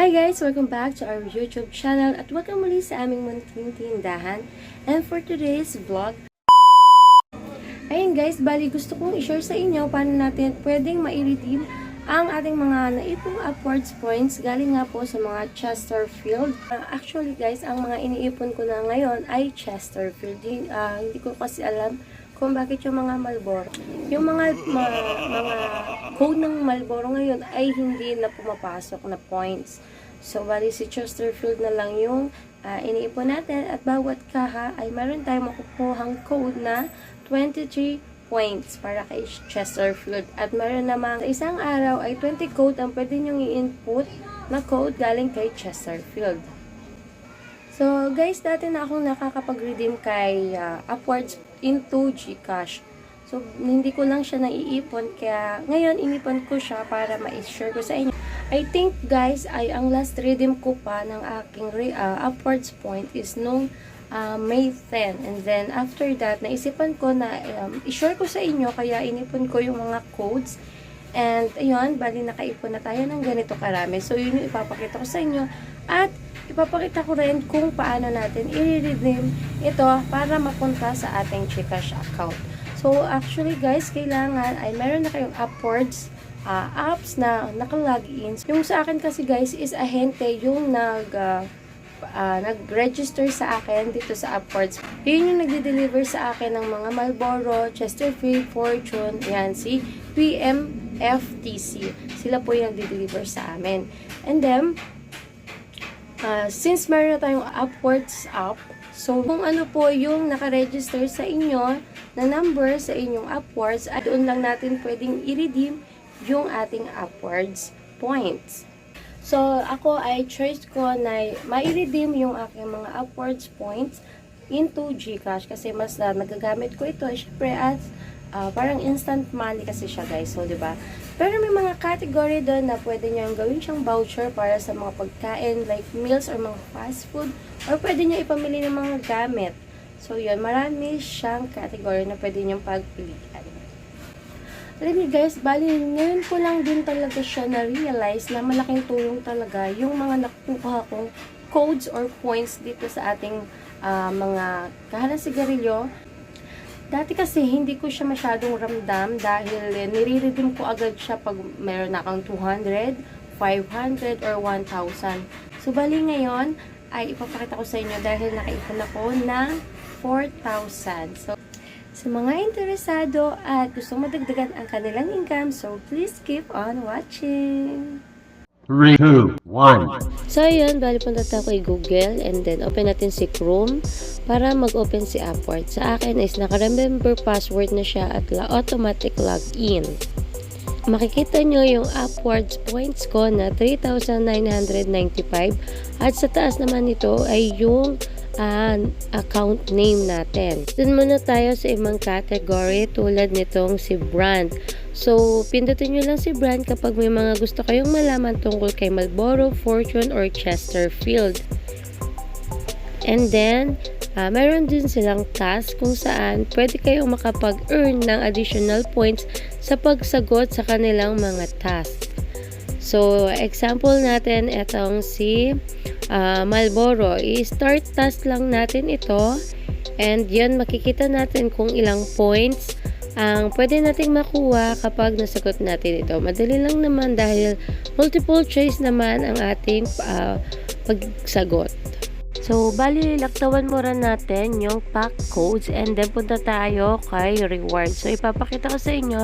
Hi guys! Welcome back to our YouTube channel at welcome muli sa aming munting tindahan. And for today's vlog, ayun guys, bali gusto kong i-share sa inyo paano natin pwedeng ma-redeem ang ating mga naipong upwards points galing nga po sa mga Chesterfield. Uh, actually guys, ang mga iniipon ko na ngayon ay Chesterfield. Ah, hindi ko kasi alam kung bakit yung mga Malboro. Yung mga ma- mga code ng Malboro ngayon ay hindi na pumapasok na points. So, bali si Chesterfield na lang yung ah, iniipon natin at bawat kaha ay meron tayong makukuhang code na 23 points para kay Chesterfield. At meron namang sa isang araw ay 20 code ang pwede nyong i-input na code galing kay Chesterfield. So, guys, dati na akong nakakapag-redeem kay ah, Upwards into Gcash. So, hindi ko lang siya naiipon, kaya ngayon inipon ko siya para ma-share ko sa inyo. I think, guys, ay ang last redeem ko pa ng aking ah, Upwards point is nung ah, May 10. And then, after that, naisipan ko na um, i-share ko sa inyo, kaya inipon ko yung mga codes And, ayun, bali nakaipon na tayo ng ganito karami. So, yun yung ipapakita ko sa inyo. At, ipapakita ko rin kung paano natin i-redeem ito para mapunta sa ating Gcash account. So, actually guys, kailangan ay meron na kayong upwards ah, apps na nakalogin. Yung sa akin kasi guys is ahente yung nag ah, ah, nag-register sa akin dito sa Upwards. Yun yung nagde-deliver sa akin ng mga Marlboro, Chesterfield, Fortune, yan, si PMFTC. Sila po yung nagde-deliver sa amin. And then, ah, since meron na tayong Upwards app, so kung ano po yung nakaregister sa inyo na number sa inyong Upwards, at doon lang natin pwedeng i-redeem yung ating Upwards points. So, ako ay choice ko na ma-redeem yung aking mga upwards points into Gcash kasi mas na nagagamit ko ito syempre as ah, parang instant money kasi siya guys. So, 'di ba? Pero may mga category doon na pwede niyo gawin siyang voucher para sa mga pagkain like meals or mga fast food or pwede niyo ipamili ng mga gamit. So, yun. Marami siyang category na pwede niyong pagpilian. Alam niyo guys, bali ngayon ko lang din talaga siya na-realize na malaking tulong talaga yung mga nakukuha kong codes or points dito sa ating ah, mga kahalang sigarilyo. Dati kasi hindi ko siya masyadong ramdam dahil eh, ko agad siya pag meron na akong 200, 500, or 1,000. So bali ngayon ay ipapakita ko sa inyo dahil nakaipon ako ng 4,000. So sa mga interesado at gusto madagdagan ang kanilang income, so please keep on watching! Three, two, one. So, yun, bali punta tayo kay Google and then open natin si Chrome para mag-open si Upward. Sa akin is naka-remember password na siya at la automatic login. Makikita nyo yung Upwards points ko na 3,995 at sa taas naman nito ay yung ah, account name natin. Dun muna tayo sa ibang category tulad nitong si brand. So, pindutin nyo lang si brand kapag may mga gusto kayong malaman tungkol kay Marlboro, Fortune, or Chesterfield. And then, ah, meron din silang task kung saan pwede kayong makapag-earn ng additional points sa pagsagot sa kanilang mga task. So, example natin, itong si ah, Marlboro. I-start task lang natin ito. And yun, makikita natin kung ilang points ang pwede nating makuha kapag nasagot natin ito. Madali lang naman dahil multiple choice naman ang ating ah, pagsagot. So, bali, laktawan muna natin yung pack codes and then punta tayo kay reward. So, ipapakita ko sa inyo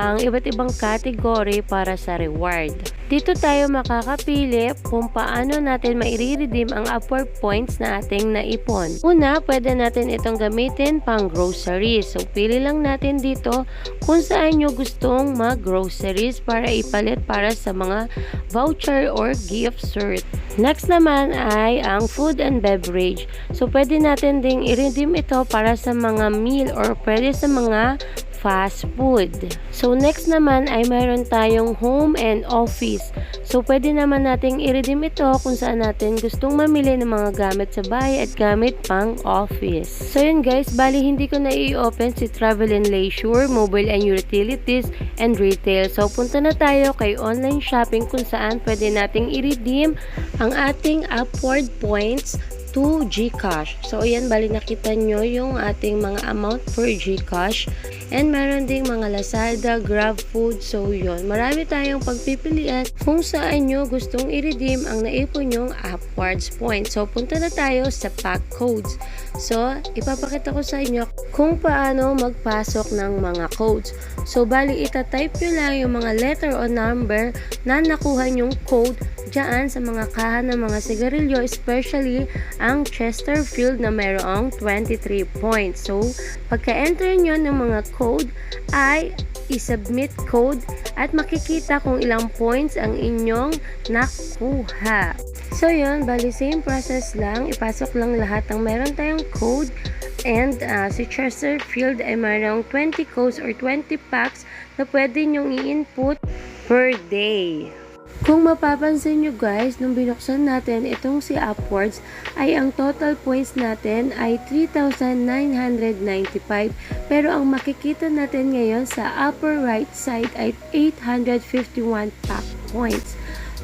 ang iba't ibang category para sa reward. Dito tayo makakapili kung paano natin maire-redeem ang upward points na ating naipon. Una, pwede natin itong gamitin pang groceries. So, pili lang natin dito kung saan nyo gustong mag-groceries para ipalit para sa mga voucher or gift cert. Next naman ay ang food and beverage. So, pwede natin ding i-redeem ito para sa mga meal or pwede sa mga fast food. So next naman ay mayroon tayong home and office. So pwede naman nating i-redeem ito kung saan natin gustong mamili ng mga gamit sa bahay at gamit pang office. So yun guys, bali hindi ko na i-open si Travel and Leisure, Mobile and Utilities, and Retail. So punta na tayo kay online shopping kung saan pwede nating i-redeem ang ating upward points to GCash. So, ayan, bali nakita nyo yung ating mga amount for GCash. And meron ding mga Lazada, Grab Food. So, yun. Marami tayong pagpipilian kung saan nyo gustong i-redeem ang naipon nyong upwards points. So, punta na tayo sa pack codes. So, ipapakita ko sa inyo kung paano magpasok ng mga codes. So, bali itatype nyo lang yung mga letter o number na nakuha nyong code dyan sa mga kaha ng mga sigarilyo, especially ang Chesterfield na mayroong 23 points. So, pagka-enter nyo ng mga code ay i-submit code at makikita kung ilang points ang inyong nakuha. So, yun, bali same process lang. Ipasok lang lahat ng meron tayong code and uh, si Chesterfield ay mayroong 20 codes or 20 packs na pwede nyong i-input per day. Kung mapapansin nyo guys, nung binuksan natin itong si Upwards, ay ang total points natin ay 3,995. Pero ang makikita natin ngayon sa upper right side ay 851 pack points.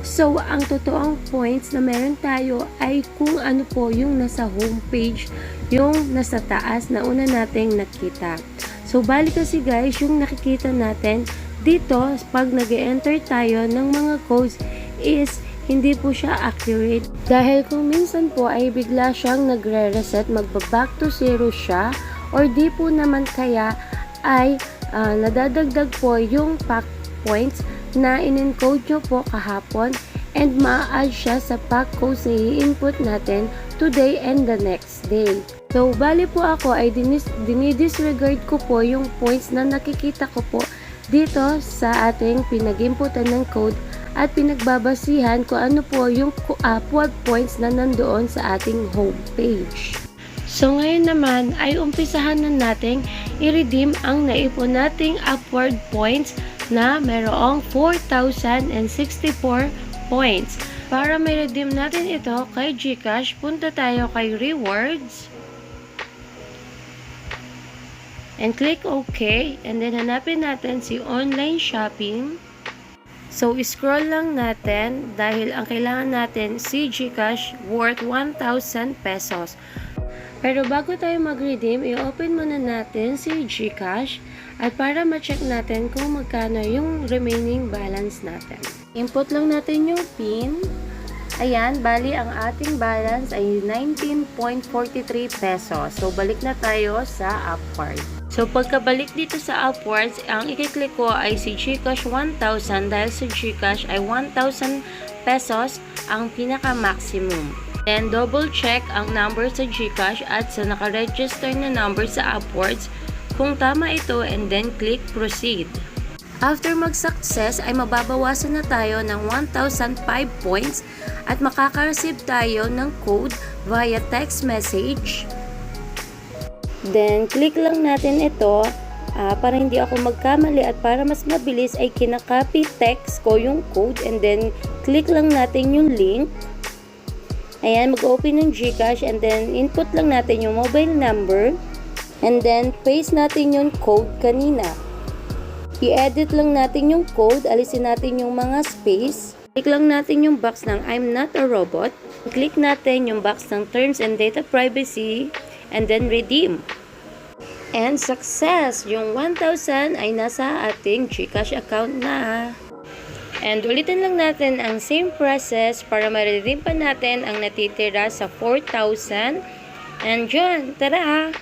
So, ang totoong points na meron tayo ay kung ano po yung nasa homepage, yung nasa taas na una nating nakita. So, bali kasi guys, yung nakikita natin dito, pag nag enter tayo ng mga codes is hindi po siya accurate. Dahil kung minsan po ay bigla siyang nagre-reset, magba-back to zero siya, or di po naman kaya ay ah, nadadagdag po yung pack points na in-encode nyo po kahapon and ma-add siya sa pack codes na i-input natin today and the next day. So, bali po ako ay dinis, dinidisregard ko po yung points na nakikita ko po dito sa ating pinag-inputan ng code at pinagbabasihan kung ano po yung uh, points na nandoon sa ating home page. So ngayon naman ay umpisahan na nating i-redeem ang naipon nating upward points na mayroong 4,064 points. Para may redeem natin ito kay Gcash, punta tayo kay Rewards. And click OK. And then hanapin natin si online shopping. So, scroll lang natin dahil ang kailangan natin si Gcash worth 1,000 pesos. Pero bago tayo mag-redeem, i-open muna natin si Gcash at para ma-check natin kung magkano yung remaining balance natin. Input lang natin yung PIN. Ayan, bali ang ating balance ay 19.43 pesos. So, balik na tayo sa Upward. So, pagkabalik dito sa Upwards, ang ikiklik ko ay si Gcash 1,000 dahil sa Gcash ay 1,000 pesos ang pinaka-maximum. Then, double check ang number sa Gcash at sa nakaregister na number sa Upwards kung tama ito and then click proceed. After mag-success ay mababawasan na tayo ng 1,005 points at makaka-receive tayo ng code via text message Then, click lang natin ito ah, para hindi ako magkamali at para mas mabilis ay kinakopy text ko yung code and then click lang natin yung link. Ayan, mag-open ng Gcash and then input lang natin yung mobile number and then paste natin yung code kanina. I-edit lang natin yung code, alisin natin yung mga space. Click lang natin yung box ng I'm not a robot. Click natin yung box ng terms and data privacy and then redeem. And success! Yung 1,000 ay nasa ating Gcash account na. And ulitin lang natin ang same process para ma-redeem pa natin ang natitira sa 4,000. And yun, tara!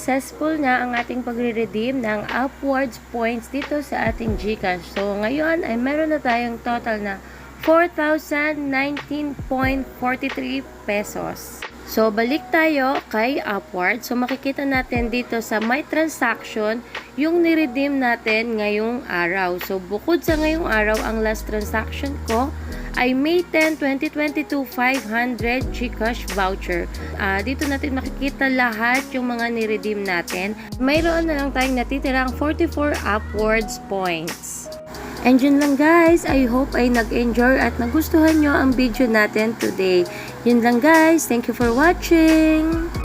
Successful na ang ating pagre-redeem ng upwards points dito sa ating GCash. So, ngayon ay meron na tayong total na 4,019.43 pesos. So, balik tayo kay Upward. So, makikita natin dito sa My Transaction yung niredeem natin ngayong araw. So, bukod sa ngayong araw, ang last transaction ko ay May 10, 2022, 500 Gcash voucher. Ah, dito natin makikita lahat yung mga niredeem natin. Mayroon na lang tayong natitirang 44 upwards points. And yun lang guys, I hope ay nag-enjoy at nagustuhan nyo ang video natin today. Yun lang guys, thank you for watching!